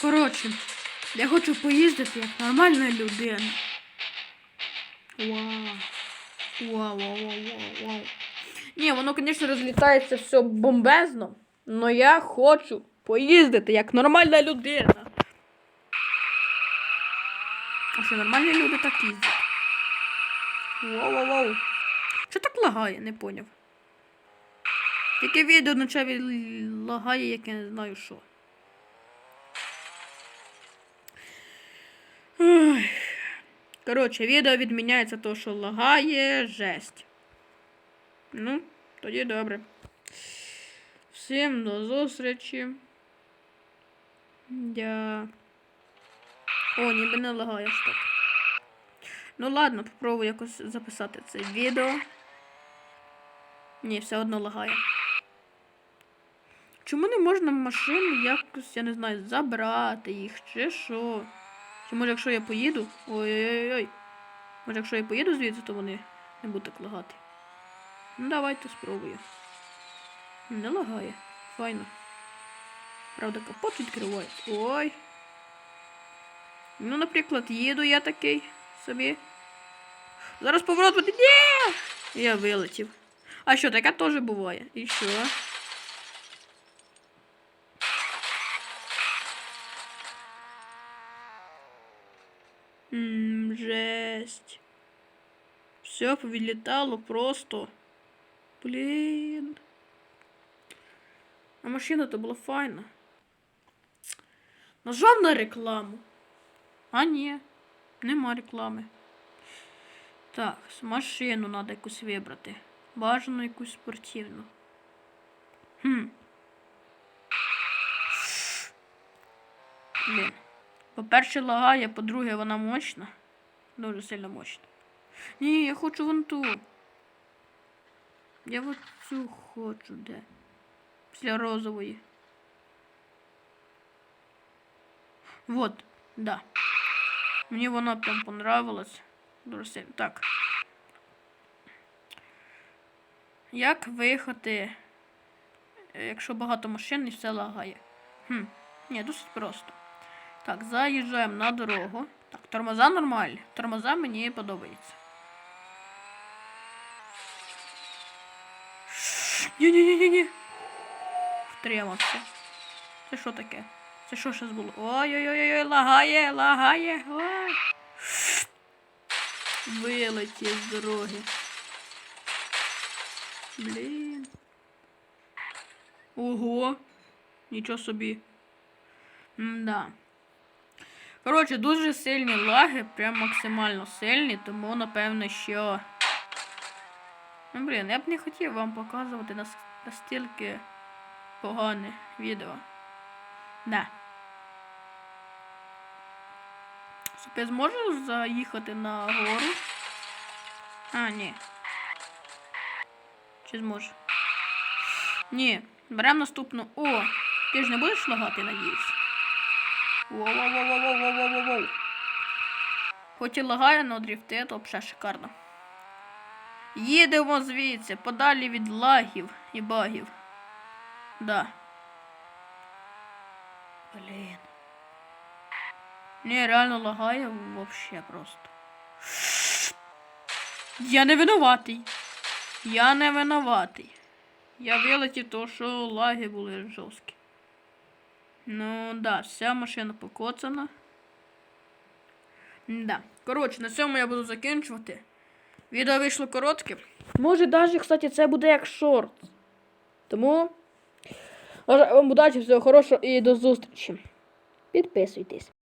Коротше, я хочу поїздити як нормальна людина. Вау. Вау, вау, вау, вау, вау. Ні, воно, звісно, розлітається все бомбезно, але я хочу поїздити як нормальна людина. А що нормальні люди так їздять? Вау, вау, вау. Що так лагає, не поняв. Таке відео ночеві лагає, як я не знаю що. Ой. Коротше, відео відміняється то, що лагає жесть. Ну, тоді добре. Всім до зустрічі. Я. О, ніби не лагає стоп. Ну ладно, попробую якось записати це відео. Ні, все одно лагає. Чому не можна машину якось, я не знаю, забрати їх чи що? Чи може якщо я поїду? Ой-ой-ой. Може якщо я поїду звідси, то вони не будуть так лагати. Ну давайте спробую. Не лагає. Файно. Правда, капот відкривається. Ой. Ну, наприклад, їду я такий собі. Зараз поворот буде. Ні! Я вилетів. А що, таке теж буває. І що? Ммм, жесть. Все повилетало просто. Блін. А машина-то була файна. Нажав на рекламу. А ні, нема реклами. Так, машину треба якусь вибрати. Бажано якусь спортивну. Хм. Блін. По-перше, лагає, по-друге, вона мощна. Дуже сильно мощна. Ні, я хочу вон ту. Я вот цю хочу, де? Після розової. Вот, да. Мені вона прям понравилась. Дуже сильно. Так. Як виїхати, е, якщо багато машин і все лагає? Хм, ні, досить просто. Так, заїжджаємо на дорогу. Так, тормоза нормальні. Тормоза мені подобаються. Ні-ні-ні-ні-ні. Втримався. Це що таке? Це що щас було? Ой-ой-ой, лагає, лагає. Ой. Вилетів з дороги. Блін. Ого. Нічого собі. Да. Коротше, дуже сильні лаги, прям максимально сильні, тому напевно, що. Ну, блін, я б не хотів вам показувати настільки погане відео. Да. Стоп, зможу заїхати на гору? А, ні. Чи зможу? Ні. Беремо наступну. О! Ти ж не будеш лагати, надіюсь? Воу-воу-воу-воу-воу-воу-воу. Хоч і лагає, но дріфти, то взагалі шикарно. Їдемо звідси, подалі від лагів і багів. Да. Блін. Ні, реально лагає вообще просто. Я не винуватий. Я не винуватий. Я вилетів, то що лаги були жорсткі. Ну, да, вся машина покоцана. Да. Коротше, на цьому я буду закінчувати. Відео вийшло коротке. Може, навіть, кстати, це буде як шорт. Тому. Вам удачі, всього хорошого і до зустрічі. Підписуйтесь.